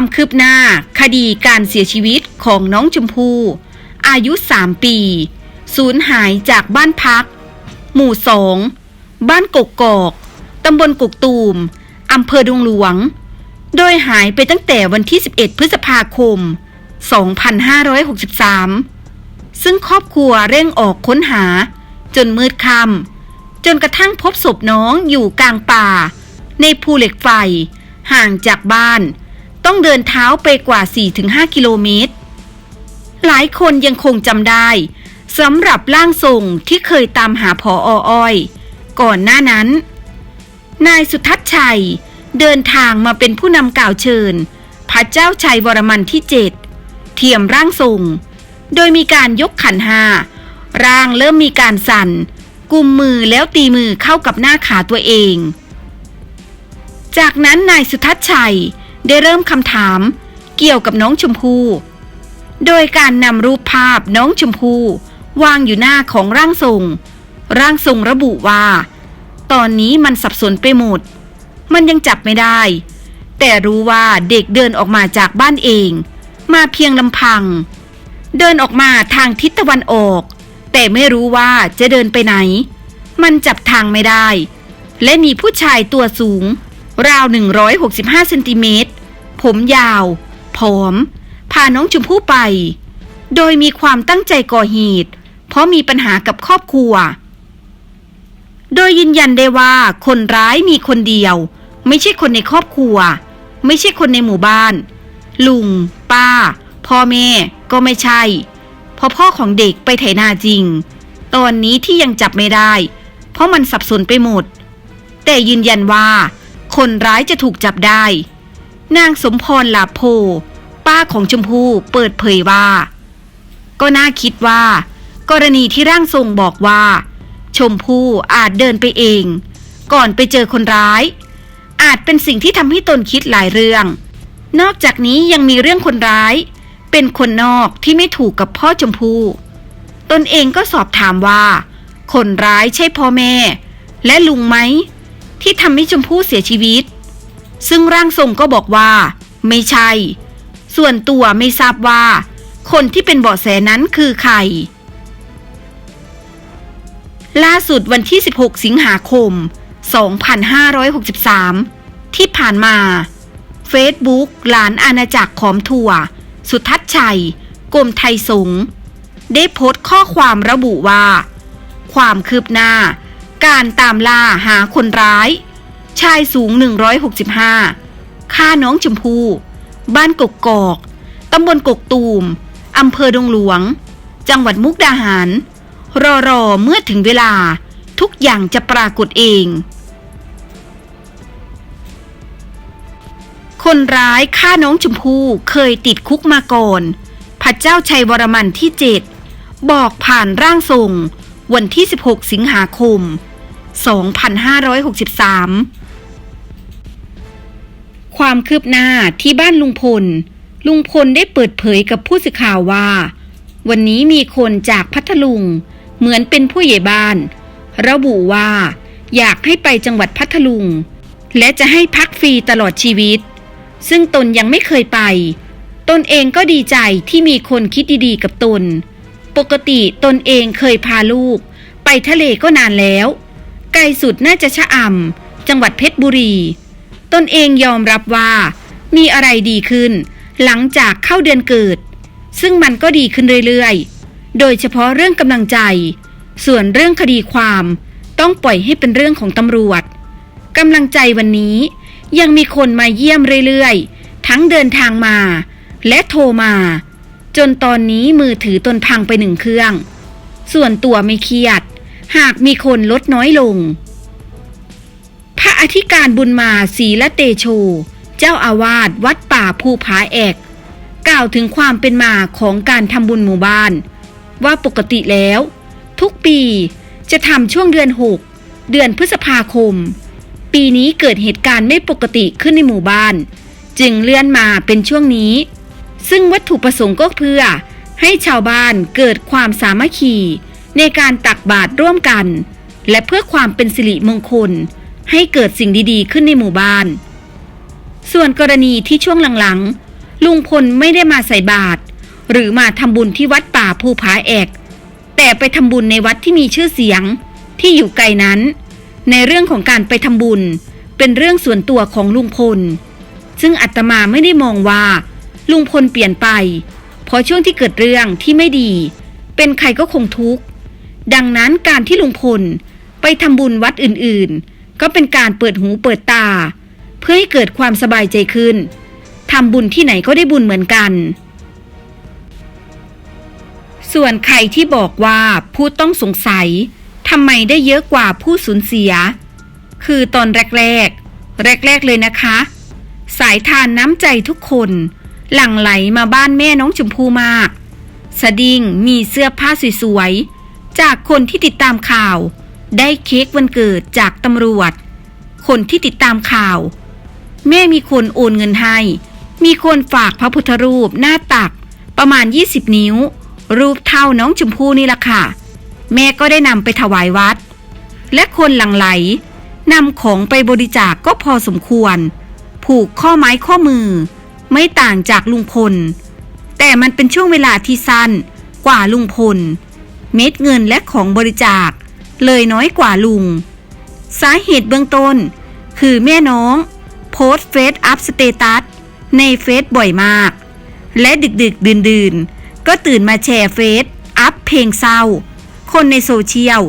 ความคืบหน้า คดีการเสียชีวิตของน้องชมพู่อายุ 3 ปี สูญหายจากบ้านพัก หมู่สอง บ้านกกกอก ตำบลกกตูม อำเภอดงหลวง โดยหายไปตั้งแต่วันที่ 11 พฤษภาคม 2563 ซึ่งครอบครัวเร่งออกค้นหา จนมืดค่ำจนกระทั่งพบศพน้องอยู่กลางป่า ในภูเหล็กไฟ ห่างจากบ้าน ต้องเดินเท้าไปกว่า 4-5 กิโลเมตร หลายคนยังคงจำได้สำหรับร่างทรงที่เคยตามหาพออ้อย ก่อนหน้านั้น นายสุทัศชัยเดินทางมาเป็นผู้นำกล่าวเชิญ พระเจ้าชัยวรมันที่เจ็ดเทียมร่างทรง โดยมีการยกขันห้าร่างเริ่มมีการสั่น กุมมือแล้วตีมือเข้ากับหน้าขาตัวเอง จากนั้นนายสุทัศชัย ได้เริ่มคำถามเกี่ยวกับน้องชมพู่ โดยการนำรูปภาพน้องชมพู่วางอยู่หน้าของร่างทรง ร่างทรงระบุว่า ตอนนี้มันสับสนไปหมด มันยังจับไม่ได้ แต่รู้ว่าเด็กเดินออกมาจากบ้านเอง มาเพียงลำพัง เดินออกมาทางทิศตะวันออก แต่ไม่รู้ว่าจะเดินไปไหน มันจับทางไม่ได้ และมีผู้ชายตัวสูง ราว 165เซนติเมตร ผมยาว ผอม พาน้องชมพู่ไป โดยมีความตั้งใจก่อเหตุ เพราะมีปัญหากับครอบครัว โดยยืนยันได้ว่าคนร้ายมีคนเดียว ไม่ใช่คนในครอบครัว ไม่ใช่คนในหมู่บ้าน ลุง ป้า พ่อแม่ก็ไม่ใช่เพราะพ่อของเด็กไปไถนาจริง ตอนนี้ที่ยังจับไม่ได้ เพราะมันสับสนไปหมด แต่ยืนยันว่า คนร้ายจะถูกจับได้ นางสมพรลาโพ ป้าของชมพู่เปิดเผยว่า ก็น่าคิดว่า กรณีที่ร่างทรงบอกว่า ชมพู่อาจเดินไปเอง ก่อนไปเจอคนร้าย อาจเป็นสิ่งที่ทำให้ตนคิดหลายเรื่อง นอกจากนี้ยังมีเรื่องคนร้าย เป็นคนนอกที่ไม่ถูกกับพ่อชมพู่ตนเองก็สอบถามว่า คนร้ายใช่พ่อแม่ และลุงไหม ที่ทำให้ชมพู่เสียชีวิต ซึ่งร่างทรงก็บอกว่า ไม่ใช่ ส่วนตัวไม่ทราบว่า คนที่เป็นเบาะแสนั้นคือใคร ล่าสุดวันที่ 16 สิงหาคม 2563 ที่ผ่านมาเฟซบุ๊กหลานอาณาจักรขอมถั่ว สุทัศชัยกรมไทยสงฆ์ได้โพสต์ข้อความระบุว่า ความคืบหน้า การตามล่าหาคนร้าย ชายสูง 165ฆ่าน้องชมพู บ้านกกกอก ตำบลกกตูม อำเภอดงหลวง จังหวัดมุกดาหาร รอรอเมื่อถึงเวลา ทุกอย่างจะปรากฏเอง คนร้ายฆ่าน้องชมพู่เคยติดคุกมาก่อน พระเจ้าชัยวรมันที่เจ็ดบอกผ่านร่างทรง วันที่ 16 สิงหาคม 2563 ความคืบหน้าที่บ้านลุงพล ลุงพลได้เปิดเผยกับผู้สื่อข่าวว่า วันนี้มีคนจากพัทลุง เหมือนเป็นผู้ใหญ่บ้าน ระบุว่า อยากให้ไปจังหวัดพัทลุง และจะให้พักฟรีตลอดชีวิต ซึ่งตนยังไม่เคยไป ตนเองก็ดีใจที่มีคนคิดดีๆกับตน ปกติตนเองเคยพาลูก ไปทะเลก็นานแล้ว ไกลสุดน่าจะชะอำจังหวัดเพชรบุรี ตนเองยอมรับว่า มีอะไรดีขึ้น หลังจากเข้าเดือนเกิด ซึ่งมันก็ดีขึ้นเรื่อยๆ โดยเฉพาะเรื่องกำลังใจ ส่วนเรื่องคดีความต้องปล่อยให้เป็นเรื่องของตำรวจกำลังใจวันนี้ ยังมีคนมาเยี่ยมเรื่อยๆ ทั้งเดินทางมา และโทรมา จนตอนนี้มือถือตนพังไปหนึ่งเครื่อง ส่วนตัวไม่เครียด หากมีคนลดน้อยลง พระอธิการบุญมาศีละเตโช เจ้าอาวาสวัดป่าภูผาแอก กล่าวถึงความเป็นมาของการทำบุญหมู่บ้าน ว่าปกติแล้ว ทุกปีจะทำช่วงเดือน6เดือนพฤษภาคม ปีนี้เกิดเหตุการณ์ไม่ปกติขึ้นในหมู่บ้าน จึงเลื่อนมาเป็นช่วงนี้ ซึ่งวัตถุประสงค์ก็เพื่อให้ชาวบ้านเกิดความสามัคคีในการตักบาตรร่วมกัน และเพื่อความเป็นสิริมงคล ให้เกิดสิ่งดีๆ ขึ้นในหมู่บ้าน ส่วนกรณีที่ช่วงหลังๆ ลุงพลไม่ได้มาใส่บาตรหรือมาทำบุญที่วัดป่าภูผาแอก แต่ไปทำบุญในวัดที่มีชื่อเสียงที่อยู่ไกลนั้น ในเรื่องของการไปทำบุญเป็นเรื่องส่วนตัวของลุงพล ซึ่งอาตมาไม่ได้มองว่า ลุงพลเปลี่ยนไป เพราะช่วงที่เกิดเรื่องที่ไม่ดี เป็นใครก็คงทุกข์ ดังนั้นการที่ลุงพลไปทำบุญวัดอื่นๆ ก็เป็นการเปิดหูเปิดตา เพื่อให้เกิดความสบายใจขึ้นทำบุญที่ไหนก็ได้บุญเหมือนกัน ส่วนใครที่บอกว่าผู้ต้องสงสัยทำไมได้เยอะกว่าผู้สูญเสีย คือตอนแรกๆ แรกๆเลยนะคะ สายทานน้ำใจทุกคน หลั่งไหลมาบ้านแม่น้องชมพู่มาก สดิ้งมีเสื้อผ้าสวยๆ จากคนที่ติดตามข่าว ได้เค้กวันเกิดจากตำรวจ คนที่ติดตามข่าว แม่มีคนโอนเงินให้ มีคนฝากพระพุทธรูปหน้าตัก ประมาณ 20 นิ้ว รูปเท่าน้องชมพู่นี่ละค่ะ แม่ก็ได้นำไปถวายวัด และคนหลั่งไหลนำของไปบริจาคกก็พอสมควร ผูกข้อไม้ข้อมือ ไม่ต่างจากลุงพล แต่มันเป็นช่วงเวลาที่สั้นกว่าลุงพล เม็ดเงินและของบริจาค เลยน้อยกว่าลุง สาเหตุเบื้องต้น คือแม่น้อง โพสเฟซอัพสเตตัสในเฟซบ่อยมาก และดึกดึกดื่นดื่นก็ตื่นมาแชร์เฟซอัพเพลงเศร้า คนในโซเชียล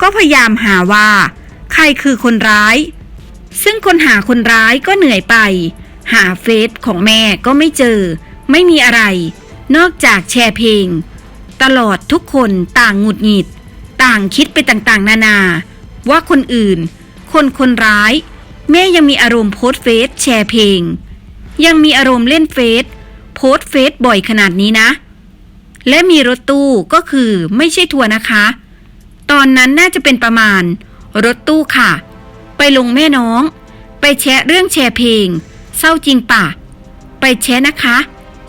ก็พยายามหาว่า ใครคือคนร้าย ซึ่งคนหาคนร้ายก็เหนื่อยไป หาเฟซของแม่ก็ไม่เจอ ไม่มีอะไร นอกจากแชร์เพลง ตลอดทุกคนต่างหงุดหงิด ต่างคิดไปต่างๆ นานา ว่าคนอื่น คนคนร้าย แม่ยังมีอารมณ์โพสเฟซแชร์เพลง ยังมีอารมณ์เล่นเฟซโพสเฟซบ่อยขนาดนี้นะ และมีรถตู้ก็คือไม่ใช่ทัวร์นะคะ ตอนนั้นน่าจะเป็นประมาณ รถตู้ค่ะ ไปลงแม่น้อง ไปแชะเรื่องแชร์เพลง เศร้าจริงป่ะ ไปแชะนะคะ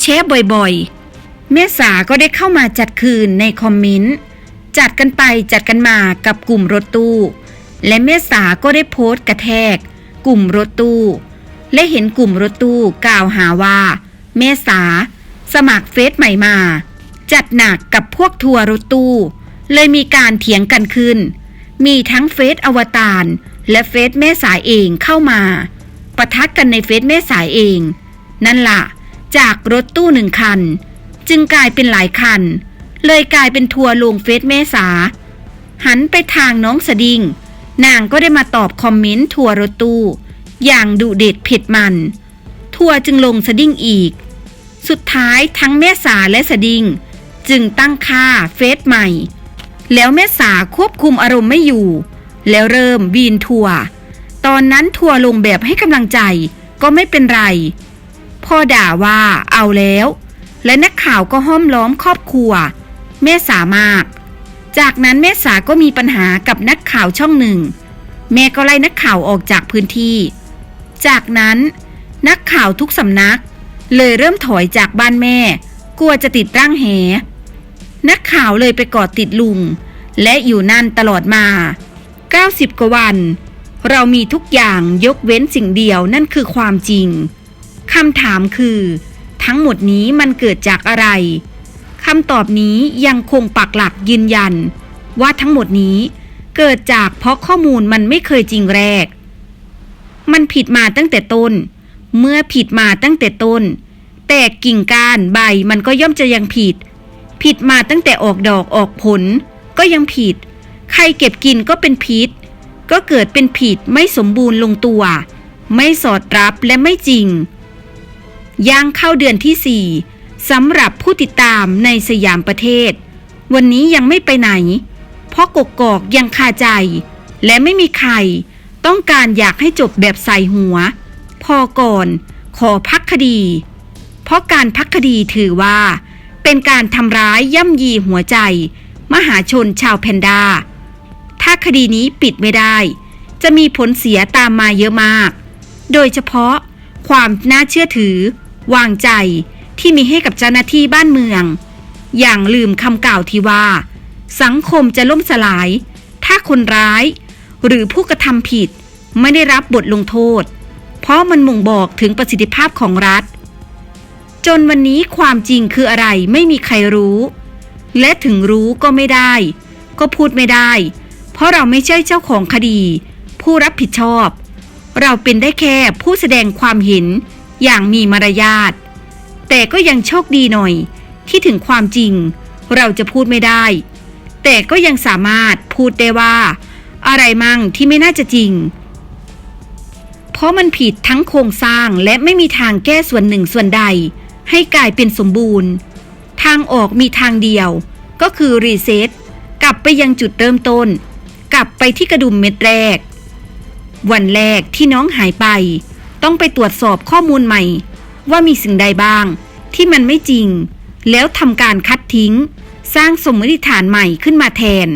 แชะบ่อยๆ แม่สาก็ได้เข้ามาจัดคืนในคอมเมนต์ จัดกันไปจัดกันมากับกลุ่มรถตู้ และแม่สาก็ได้โพสต์กระแทก กลุ่มรถตู้ และเห็นกลุ่มรถตู้กล่าวหาว่าแม่สาสมัครเฟซใหม่มา จัดหนักกับพวกทัวร์รถตู้ เลยมีการเถียงกันขึ้น มีทั้งเฟซอวตารและเฟซแม่สายเองเข้ามาปะทะกกันในเฟซแม่สายเอง นั่นละ่ะ จากรถตู้หนึ่งคัน จึงกลายเป็นหลายคัน เลยกลายเป็นทัวร์ลงเฟซแม่สาหันไปทางน้องสดิง นางก็ได้มาตอบคอมเมนต์ทัวร์รถตู้ อย่างดุเด็ดเผ็ดมัน ทัวร์จึงลงสดิ้งอีก สุดท้ายทั้งแม่สาและสดิง จึงตั้งค่าเฟซใหม่ แล้วแม่สาควบคุมอารมณ์ไม่อยู่ แล้วเริ่มบีนทัวร์ตอนนั้นทัวร์ลงแบบให้กำลังใจก็ไม่เป็นไร พ่อด่าว่าเอาแล้ว และนักข่าวก็ห้อมล้อมครอบครัว แม่สามาก จากนั้นแม่สาก็มีปัญหากับนักข่าวช่องหนึ่ง แม่ก็ไล่นักข่าวออกจากพื้นที่ จากนั้นนักข่าวทุกสำนัก เลยเริ่มถอยจากบ้านแม่ กลัวจะติดร่างแห นักข่าวเลยไปกอดติดลุง และอยู่นั่นตลอดมา 90 กว่าวัน เรามีทุกอย่างยกเว้นสิ่งเดียวนั่นคือความจริงคำถามคือ ทั้งหมดนี้มันเกิดจากอะไร คำตอบนี้ยังคงปักหลักยืนยัน ว่าทั้งหมดนี้เกิดจากเพราะข้อมูลมันไม่เคยจริงแรก มันผิดมาตั้งแต่ต้น เมื่อผิดมาตั้งแต่ต้น แต่กิ่งก้านใบมันก็ย่อมจะยังผิด ผิดมาตั้งแต่ออกดอกออกผล ก็ยังผิด ใครเก็บกินก็เป็นพิษ ก็เกิดเป็นผิดไม่สมบูรณ์ลงตัว ไม่สอดรับและไม่จริงย่างเข้าเดือนที่สี่ สำหรับผู้ติดตามในสยามประเทศ วันนี้ยังไม่ไปไหน เพราะกกอกยังคาใจ และไม่มีใคร ต้องการอยากให้จบแบบใส่หัว พอก่อนขอพักคดี เพราะการพักคดีถือว่า เป็นการทำร้ายย่ำยีหัวใจ มหาชนชาวแพนด้า ถ้าคดีนี้ปิดไม่ได้ จะมีผลเสียตามมาเยอะมาก โดยเฉพาะความน่าเชื่อถือ วางใจ ที่มีให้กับเจ้าหน้าที่บ้านเมือง อย่างลืมคำกล่าวที่ว่า สังคมจะล่มสลาย ถ้าคนร้าย หรือผู้กระทำผิดไม่ได้รับบทลงโทษ เพราะมันมุ่งบอกถึงประสิทธิภาพของรัฐ จนวันนี้ความจริงคืออะไรไม่มีใครรู้ และถึงรู้ก็ไม่ได้ ก็พูดไม่ได้ เพราะเราไม่ใช่เจ้าของคดี ผู้รับผิดชอบ เราเป็นได้แค่ผู้แสดงความเห็นอย่างมีมารยาท แต่ก็ยังโชคดีหน่อย ที่ถึงความจริง เราจะพูดไม่ได้ แต่ก็ยังสามารถพูดได้ว่า อะไรมั่งที่ไม่น่าจะจริง เพราะมันผิดทั้งโครงสร้างและไม่มีทางแก้ส่วนหนึ่งส่วนใด ให้กลายเป็นสมบูรณ์ ทางออกมีทางเดียว ก็คือรีเซ็ตกลับไปยังจุดเริ่มต้น กลับไปที่กระดุมเม็ดแรก วันแรกที่น้องหายไป ต้องไปตรวจสอบข้อมูลใหม่ ว่ามีสิ่งใดบ้าง ที่มันไม่จริง แล้วทำการคัดทิ้ง สร้างสมมติฐานใหม่ขึ้นมาแทน